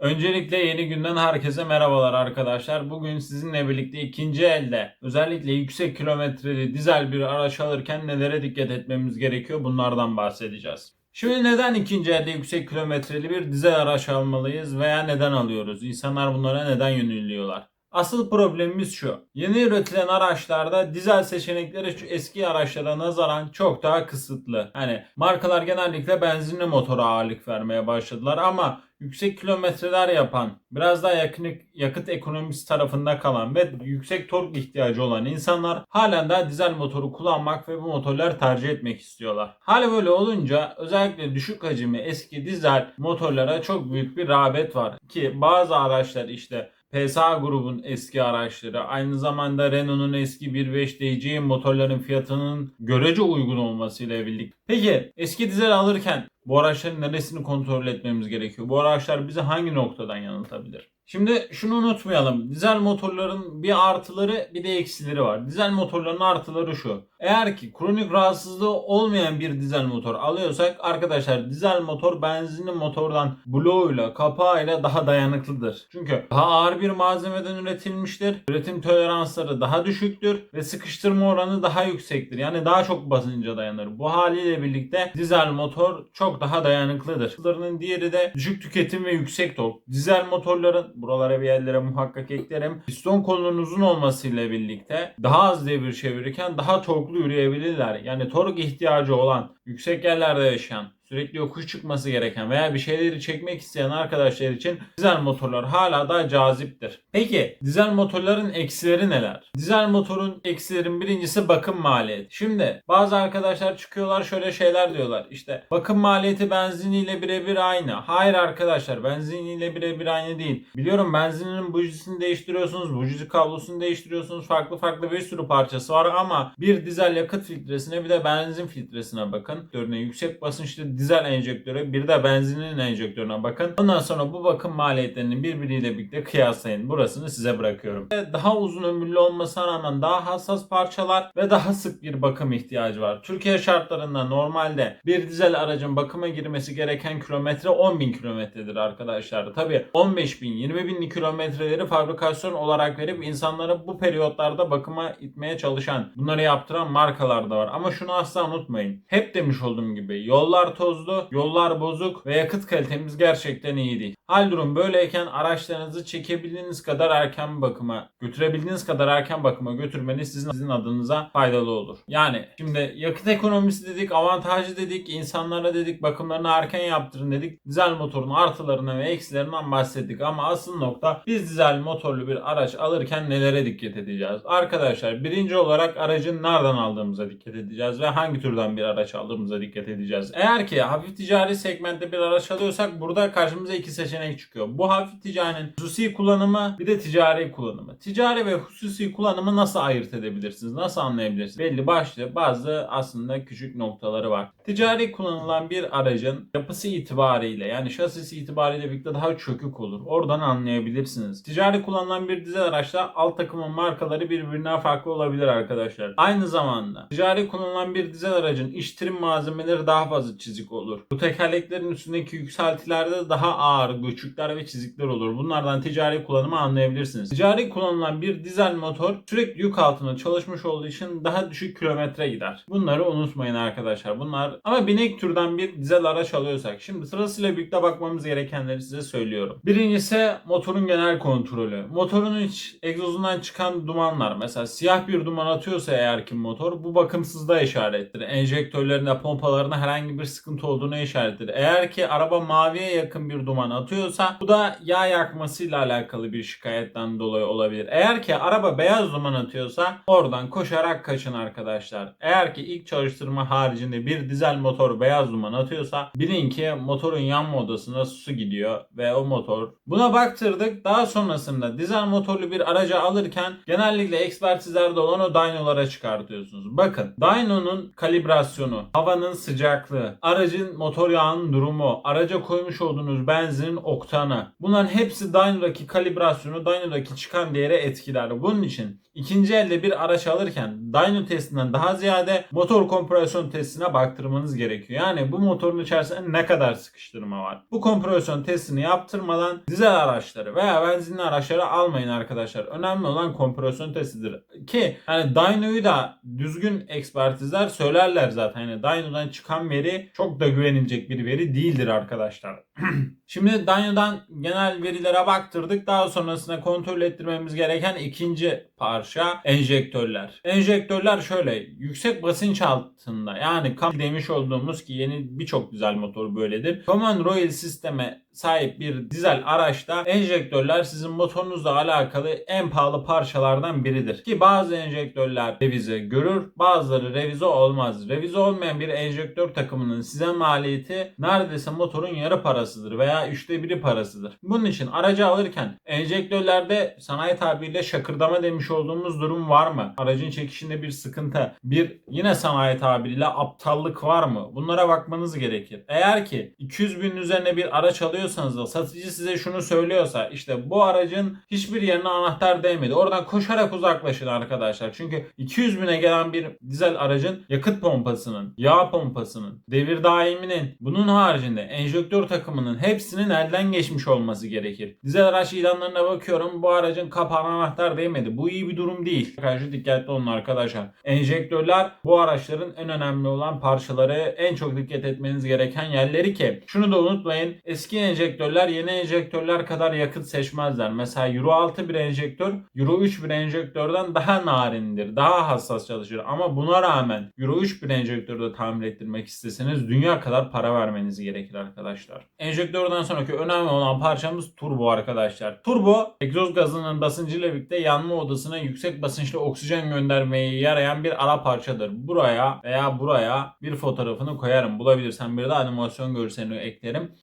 Öncelikle yeni günden herkese merhabalar arkadaşlar. Bugün sizinle birlikte ikinci elde özellikle yüksek kilometreli dizel bir araç alırken nelere dikkat etmemiz gerekiyor bunlardan bahsedeceğiz. Şimdi neden ikinci elde yüksek kilometreli bir dizel araç almalıyız veya neden alıyoruz? İnsanlar bunlara neden yöneliyorlar? Asıl problemimiz şu. Yeni üretilen araçlarda dizel seçenekleri şu eski araçlara nazaran çok daha kısıtlı. Hani markalar genellikle benzinli motora ağırlık vermeye başladılar ama yüksek kilometreler yapan, biraz daha yakın, yakıt ekonomisi tarafında kalan ve yüksek tork ihtiyacı olan insanlar halen daha dizel motoru kullanmak ve bu motorları tercih etmek istiyorlar. Hali böyle olunca özellikle düşük hacimli eski dizel motorlara çok büyük bir rağbet var. Ki bazı araçlar işte PSA grubun eski araçları, aynı zamanda Renault'un eski 1.5 DC motorların fiyatının görece uygun olmasıyla birlikte. Peki eski dizel alırken bu araçların neresini kontrol etmemiz gerekiyor? Bu araçlar bizi hangi noktadan yanıltabilir? Şimdi şunu unutmayalım. Dizel motorların bir artıları bir de eksileri var. Dizel motorların artıları şu. Eğer ki kronik rahatsızlığı olmayan bir dizel motor alıyorsak arkadaşlar dizel motor benzinli motordan bloğuyla kapağıyla daha dayanıklıdır. Çünkü daha ağır bir malzemeden üretilmiştir. Üretim toleransları daha düşüktür ve sıkıştırma oranı daha yüksektir. Yani daha çok basınca dayanır. Bu haliyle birlikte dizel motor çok daha dayanıklıdır. Diğeri de düşük tüketim ve yüksek tork. Dizel motorların buralara bir yerlere muhakkak eklerim. Piston kolunun uzun olmasıyla birlikte daha az devir çevirirken daha torklu yürüyebilirler. Yani tork ihtiyacı olan, yüksek yerlerde yaşayan, sürekli yokuş çıkması gereken veya bir şeyleri çekmek isteyen arkadaşlar için dizel motorlar hala da caziptir. Peki dizel motorların eksileri neler? Dizel motorun eksilerin birincisi bakım maliyeti. Şimdi bazı arkadaşlar çıkıyorlar şöyle şeyler diyorlar. İşte bakım maliyeti benziniyle birebir aynı. Hayır arkadaşlar benziniyle birebir aynı değil. Biliyorum benzinin bujisini değiştiriyorsunuz, buji kablosunu değiştiriyorsunuz. Farklı farklı bir sürü parçası var ama bir dizel yakıt filtresine bir de benzin filtresine bakın. Örneğin yüksek basınçlı dizel enjektöre bir de benzinin enjektörüne bakın. Ondan sonra bu bakım maliyetlerini birbiriyle birlikte kıyaslayın. Burasını size bırakıyorum. Ve Daha uzun ömürlü olmasına rağmen daha hassas parçalar ve daha sık bir bakım ihtiyacı var. Türkiye şartlarında normalde bir dizel aracın bakıma girmesi gereken kilometre 10.000 kilometredir arkadaşlar. Tabi 15.000 20.000'li kilometreleri fabrikasyon olarak verip insanları bu periyotlarda bakıma itmeye çalışan bunları yaptıran markalar da var. Ama şunu asla unutmayın. Hep demiş olduğum gibi yollar tozlu, yollar bozuk ve yakıt kalitemiz gerçekten iyi değil. Hal durum böyleyken araçlarınızı çekebildiğiniz kadar erken bakıma, götürebildiğiniz kadar erken bakıma götürmeniz sizin, sizin adınıza faydalı olur. Yani şimdi yakıt ekonomisi dedik, avantajı dedik, insanlara dedik, bakımlarını erken yaptırın dedik. Dizel motorun artılarına ve eksilerinden bahsettik ama asıl nokta biz dizel motorlu bir araç alırken nelere dikkat edeceğiz? Arkadaşlar birinci olarak aracın nereden aldığımıza dikkat edeceğiz ve hangi türden bir araç aldığımıza dikkat edeceğiz. Eğer ki hafif ticari segmentte bir araç alıyorsak burada karşımıza iki seçenek çıkıyor. Bu hafif ticarinin hususi kullanımı bir de ticari kullanımı. Ticari ve hususi kullanımı nasıl ayırt edebilirsiniz? Nasıl anlayabilirsiniz? Belli başlı bazı aslında küçük noktaları var. Ticari kullanılan bir aracın yapısı itibariyle yani şasisi itibariyle birlikte daha çökük olur. Oradan anlayabilirsiniz. Ticari kullanılan bir dizel araçta alt takımın markaları birbirinden farklı olabilir arkadaşlar. Aynı zamanda ticari kullanılan bir dizel aracın iç trim malzemeleri daha fazla çizik olur. Bu tekerleklerin üstündeki yükseltilerde daha ağır göçükler ve çizikler olur. Bunlardan ticari kullanımı anlayabilirsiniz. Ticari kullanılan bir dizel motor sürekli yük altında çalışmış olduğu için daha düşük kilometre gider. Bunları unutmayın arkadaşlar. Bunlar ama binek türden bir dizel araç alıyorsak şimdi sırasıyla birlikte bakmamız gerekenleri size söylüyorum. Birincisi motorun genel kontrolü. Motorun iç egzozundan çıkan dumanlar mesela siyah bir duman atıyorsa eğer ki motor bu bakımsızlığa işarettir. Enjektörlerinde pompalarına herhangi bir sıkıntı olduğunu işarettir. Eğer ki araba maviye yakın bir duman atıyorsa bu da yağ yakmasıyla alakalı bir şikayetten dolayı olabilir. Eğer ki araba beyaz duman atıyorsa oradan koşarak kaçın arkadaşlar. Eğer ki ilk çalıştırma haricinde bir dizel motor beyaz duman atıyorsa bilin ki motorun yanma odasına su gidiyor ve o motor buna baktırdık. Daha sonrasında dizel motorlu bir aracı alırken genellikle ekspertizlerde olan o dynolara çıkartıyorsunuz. Bakın dyno'nun kalibrasyonu, havanın sıcaklığı, aracın aracın motor yağının durumu, araca koymuş olduğunuz benzinin oktanı. Bunların hepsi dyno'daki kalibrasyonu, dyno'daki çıkan değere etkiler. Bunun için ikinci elde bir araç alırken dyno testinden daha ziyade motor kompresyon testine baktırmanız gerekiyor. Yani bu motorun içerisinde ne kadar sıkıştırma var. Bu kompresyon testini yaptırmadan dizel araçları veya benzinli araçları almayın arkadaşlar. Önemli olan kompresyon testidir. Ki hani dyno'yu da düzgün ekspertizler söylerler zaten. Yani dyno'dan çıkan veri çok da güvenilecek bir veri değildir arkadaşlar. Şimdi Dyno'dan genel verilere baktırdık. Daha sonrasında kontrol ettirmemiz gereken ikinci parça enjektörler. Enjektörler şöyle yüksek basınç altında yani kam demiş olduğumuz ki yeni birçok dizel motor böyledir. Common Rail sisteme sahip bir dizel araçta enjektörler sizin motorunuzla alakalı en pahalı parçalardan biridir. Ki bazı enjektörler revize görür, bazıları revize olmaz. Revize olmayan bir enjektör takımının size maliyeti neredeyse motorun yarı parasıdır veya üçte biri parasıdır. Bunun için aracı alırken enjektörlerde sanayi tabiriyle şakırdama demiş olduğumuz durum var mı? Aracın çekişinde bir sıkıntı, bir yine sanayi tabiriyle aptallık var mı? Bunlara bakmanız gerekir. Eğer ki 200 bin üzerine bir araç alıyorsanız da satıcı size şunu söylüyorsa işte bu aracın hiçbir yerine anahtar değmedi. Oradan koşarak uzaklaşın arkadaşlar. Çünkü 200 bine gelen bir dizel aracın yakıt pompasının, yağ pompasının, devir daiminin bunun haricinde enjektör takımının hepsinin elden geçmiş olması gerekir. Dizel araç ilanlarına bakıyorum bu aracın kapağına anahtar değmedi. Bu iyi bir durum değil. Karşı dikkatli olun arkadaşlar. Enjektörler bu araçların en önemli olan parçaları en çok dikkat etmeniz gereken yerleri ki şunu da unutmayın eski enjektörler yeni enjektörler kadar yakıt seçmezler. Mesela Euro 6 bir enjektör Euro 3 bir enjektörden daha narindir. Daha hassas çalışır. Ama buna rağmen Euro 3 bir enjektörü de tamir ettirmek isteseniz dünya kadar para vermeniz gerekir arkadaşlar. Enjektörden sonraki önemli olan parçamız turbo arkadaşlar. Turbo egzoz gazının basıncıyla birlikte yanma odasına yüksek basınçlı oksijen göndermeye yarayan bir ara parçadır. Buraya veya buraya bir fotoğrafını koyarım. Bulabilirsem bir de animasyon görselini eklerim.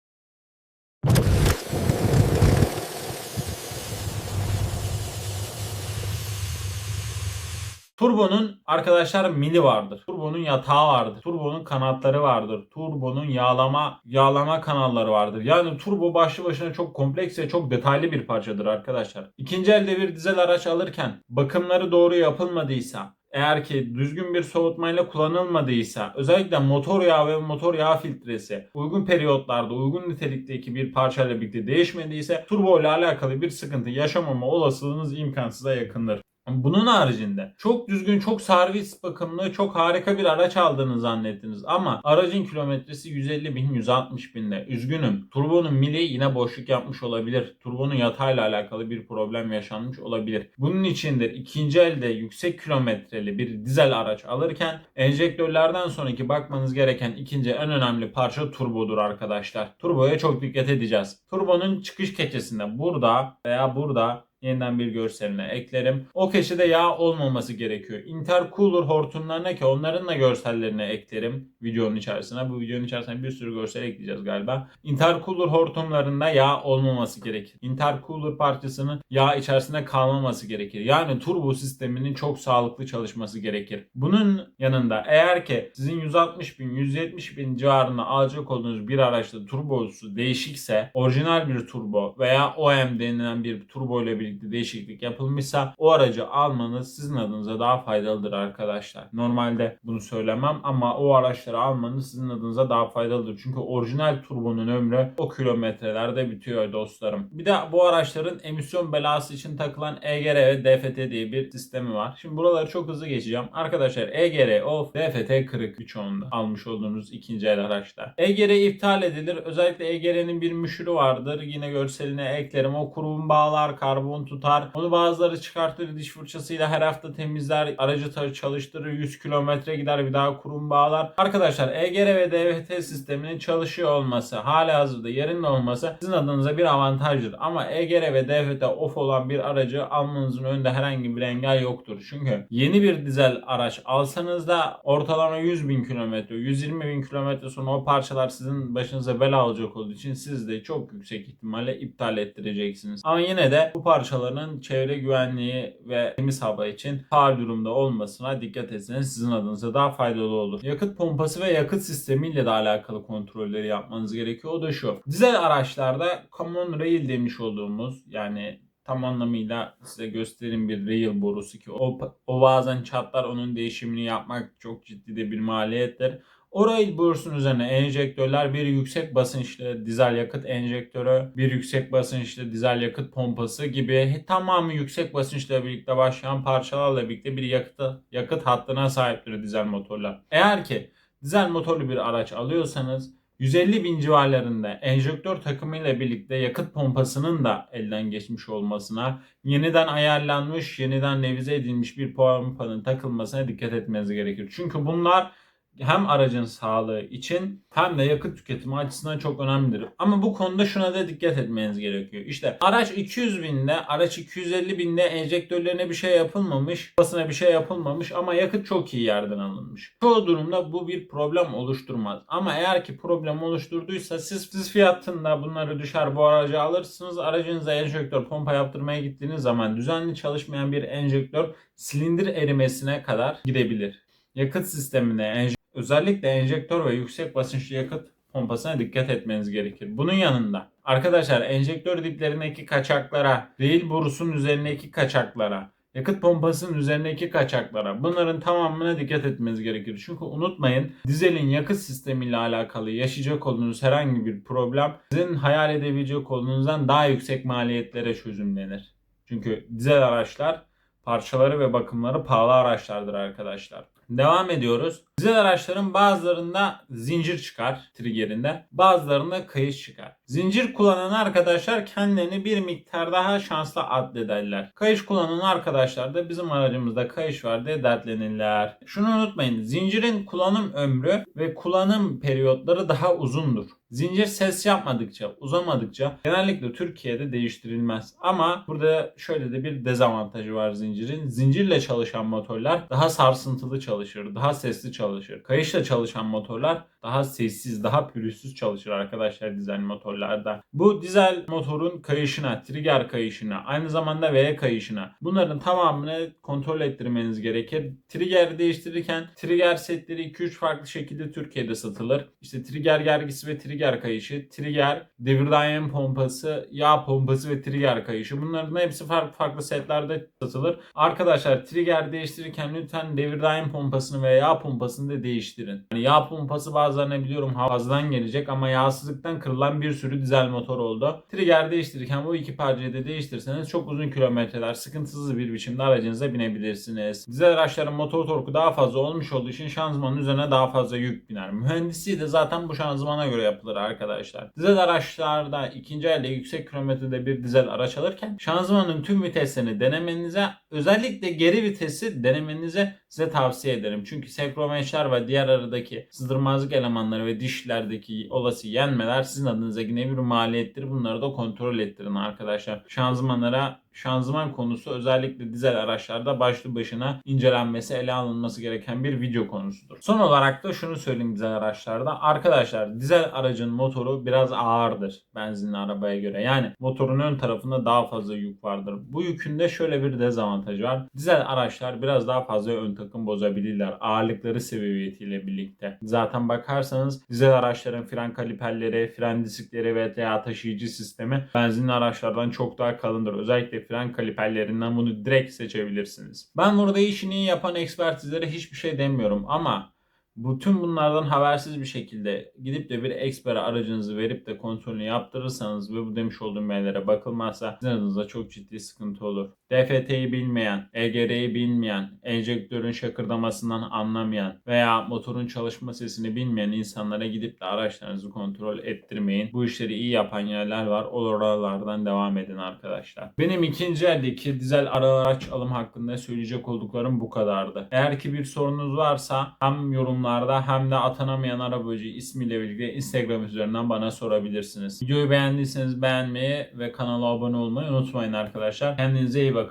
Turbo'nun arkadaşlar mili vardır. Turbo'nun yatağı vardır. Turbo'nun kanatları vardır. Turbo'nun yağlama yağlama kanalları vardır. Yani turbo başlı başına çok kompleks ve çok detaylı bir parçadır arkadaşlar. İkinci elde bir dizel araç alırken bakımları doğru yapılmadıysa eğer ki düzgün bir soğutmayla kullanılmadıysa özellikle motor yağı ve motor yağ filtresi uygun periyotlarda uygun nitelikteki bir parçayla birlikte değişmediyse turbo ile alakalı bir sıkıntı yaşamama olasılığınız imkansıza yakındır. Bunun haricinde çok düzgün, çok servis bakımlı, çok harika bir araç aldığını zannettiniz ama aracın kilometresi 150 bin, 160 binde. Üzgünüm. Turbonun mili yine boşluk yapmış olabilir. Turbonun yatayla alakalı bir problem yaşanmış olabilir. Bunun içindir ikinci elde yüksek kilometreli bir dizel araç alırken enjektörlerden sonraki bakmanız gereken ikinci en önemli parça turbodur arkadaşlar. Turboya çok dikkat edeceğiz. Turbonun çıkış keçesinde burada veya burada yeniden bir görseline eklerim. O keçede yağ olmaması gerekiyor. Intercooler hortumlarına ki onların da görsellerini eklerim videonun içerisine. Bu videonun içerisine bir sürü görsel ekleyeceğiz galiba. Intercooler hortumlarında yağ olmaması gerekir. Intercooler parçasının yağ içerisinde kalmaması gerekir. Yani turbo sisteminin çok sağlıklı çalışması gerekir. Bunun yanında eğer ki sizin 160 bin 170 bin civarında alacak olduğunuz bir araçta turbosu değişikse orijinal bir turbo veya OM denilen bir turbo ile birlikte değişiklik yapılmışsa o aracı almanız sizin adınıza daha faydalıdır arkadaşlar. Normalde bunu söylemem ama o araçları almanız sizin adınıza daha faydalıdır. Çünkü orijinal turbonun ömrü o kilometrelerde bitiyor dostlarım. Bir de bu araçların emisyon belası için takılan EGR ve DFT diye bir sistemi var. Şimdi buraları çok hızlı geçeceğim. Arkadaşlar EGR of DFT kırık birçoğunda almış olduğunuz ikinci el araçta. EGR iptal edilir. Özellikle EGR'nin bir müşürü vardır. Yine görseline eklerim. O kurum bağlar, karbon tutar. Onu bazıları çıkartır diş fırçasıyla her hafta temizler. Aracı çalıştırır. 100 kilometre gider bir daha kurum bağlar. Arkadaşlar EGR ve DVT sisteminin çalışıyor olması hala hazırda yerinde olması sizin adınıza bir avantajdır. Ama EGR ve DVT off olan bir aracı almanızın önünde herhangi bir engel yoktur. Çünkü yeni bir dizel araç alsanız da ortalama 100 bin kilometre, 120 bin kilometre sonra o parçalar sizin başınıza bela alacak olduğu için siz de çok yüksek ihtimalle iptal ettireceksiniz. Ama yine de bu parça parçalarının çevre güvenliği ve temiz hava için faal durumda olmasına dikkat etseniz sizin adınıza daha faydalı olur. Yakıt pompası ve yakıt sistemiyle de alakalı kontrolleri yapmanız gerekiyor. O da şu. Dizel araçlarda common rail demiş olduğumuz yani tam anlamıyla size göstereyim bir rail borusu ki o, o bazen çatlar onun değişimini yapmak çok ciddi de bir maliyettir. O rail borusunun üzerine enjektörler bir yüksek basınçlı dizel yakıt enjektörü, bir yüksek basınçlı dizel yakıt pompası gibi tamamı yüksek basınçla birlikte başlayan parçalarla birlikte bir yakıt, yakıt hattına sahiptir dizel motorlar. Eğer ki dizel motorlu bir araç alıyorsanız 150 bin civarlarında enjektör takımıyla birlikte yakıt pompasının da elden geçmiş olmasına, yeniden ayarlanmış, yeniden revize edilmiş bir pompanın takılmasına dikkat etmeniz gerekir. Çünkü bunlar hem aracın sağlığı için hem de yakıt tüketimi açısından çok önemlidir. Ama bu konuda şuna da dikkat etmeniz gerekiyor. İşte araç 200 binde, araç 250 binde enjektörlerine bir şey yapılmamış, basına bir şey yapılmamış ama yakıt çok iyi yerden alınmış. Çoğu durumda bu bir problem oluşturmaz. Ama eğer ki problem oluşturduysa siz, siz fiyatında bunları düşer bu aracı alırsınız. Aracınıza enjektör pompa yaptırmaya gittiğiniz zaman düzenli çalışmayan bir enjektör silindir erimesine kadar gidebilir. Yakıt sistemine enjektör Özellikle enjektör ve yüksek basınçlı yakıt pompasına dikkat etmeniz gerekir. Bunun yanında arkadaşlar enjektör diplerindeki kaçaklara, rail borusunun üzerindeki kaçaklara, yakıt pompasının üzerindeki kaçaklara bunların tamamına dikkat etmeniz gerekir. Çünkü unutmayın dizelin yakıt sistemiyle alakalı yaşayacak olduğunuz herhangi bir problem sizin hayal edebilecek olduğunuzdan daha yüksek maliyetlere çözümlenir. Çünkü dizel araçlar parçaları ve bakımları pahalı araçlardır arkadaşlar. Devam ediyoruz. Dizel araçların bazılarında zincir çıkar triggerinde. Bazılarında kayış çıkar. Zincir kullanan arkadaşlar kendilerini bir miktar daha şanslı addederler. Kayış kullanan arkadaşlar da bizim aracımızda kayış var diye dertlenirler. Şunu unutmayın. Zincirin kullanım ömrü ve kullanım periyotları daha uzundur. Zincir ses yapmadıkça, uzamadıkça genellikle Türkiye'de değiştirilmez. Ama burada şöyle de bir dezavantajı var zincirin. Zincirle çalışan motorlar daha sarsıntılı çalışır, daha sesli çalışır. Kayışla çalışan motorlar daha sessiz, daha pürüzsüz çalışır arkadaşlar dizel motorlarda. Bu dizel motorun kayışına, trigger kayışına, aynı zamanda V kayışına bunların tamamını kontrol ettirmeniz gerekir. Trigger değiştirirken trigger setleri 2-3 farklı şekilde Türkiye'de satılır. İşte trigger gergisi ve trigger kayışı, trigger, devir pompası, yağ pompası ve trigger kayışı. Bunların hepsi farklı farklı setlerde satılır. Arkadaşlar trigger değiştirirken lütfen devir pompasını veya yağ pompasını da değiştirin. Yani yağ pompası bazılarına biliyorum fazladan gelecek ama yağsızlıktan kırılan bir sürü dizel motor oldu. Trigger değiştirirken bu iki parçayı da değiştirseniz çok uzun kilometreler sıkıntısız bir biçimde aracınıza binebilirsiniz. Dizel araçların motor torku daha fazla olmuş olduğu için şanzımanın üzerine daha fazla yük biner. Mühendisliği de zaten bu şanzımana göre yapılır arkadaşlar. Dizel araçlarda ikinci elde yüksek kilometrede bir dizel araç alırken şanzımanın tüm viteslerini denemenize özellikle geri vitesi denemenize size tavsiye ederim. Çünkü senkromeşler ve diğer aradaki sızdırmazlık elemanları ve dişlerdeki olası yenmeler sizin adınıza yine bir maliyettir. Bunları da kontrol ettirin arkadaşlar. Şanzımanlara şanzıman konusu özellikle dizel araçlarda başlı başına incelenmesi, ele alınması gereken bir video konusudur. Son olarak da şunu söyleyeyim dizel araçlarda. Arkadaşlar dizel aracın motoru biraz ağırdır benzinli arabaya göre. Yani motorun ön tarafında daha fazla yük vardır. Bu yükün de şöyle bir dezavantajı var. Dizel araçlar biraz daha fazla ön takım bozabilirler. Ağırlıkları sebebiyetiyle birlikte. Zaten bakarsanız dizel araçların fren kaliperleri, fren diskleri veya taşıyıcı sistemi benzinli araçlardan çok daha kalındır. Özellikle fren kaliperlerinden bunu direkt seçebilirsiniz. Ben burada işini yapan ekspertizlere hiçbir şey demiyorum ama bütün bunlardan habersiz bir şekilde gidip de bir ekspere aracınızı verip de kontrolünü yaptırırsanız ve bu demiş olduğum yerlere bakılmazsa sizin adınıza çok ciddi sıkıntı olur. DFT'yi bilmeyen, EGR'yi bilmeyen, enjektörün şakırdamasından anlamayan veya motorun çalışma sesini bilmeyen insanlara gidip de araçlarınızı kontrol ettirmeyin. Bu işleri iyi yapan yerler var. Oralardan devam edin arkadaşlar. Benim ikinci eldeki dizel araç alım hakkında söyleyecek olduklarım bu kadardı. Eğer ki bir sorunuz varsa hem yorumlarda hem de atanamayan arabacı ismiyle birlikte Instagram üzerinden bana sorabilirsiniz. Videoyu beğendiyseniz beğenmeyi ve kanala abone olmayı unutmayın arkadaşlar. Kendinize iyi bakın.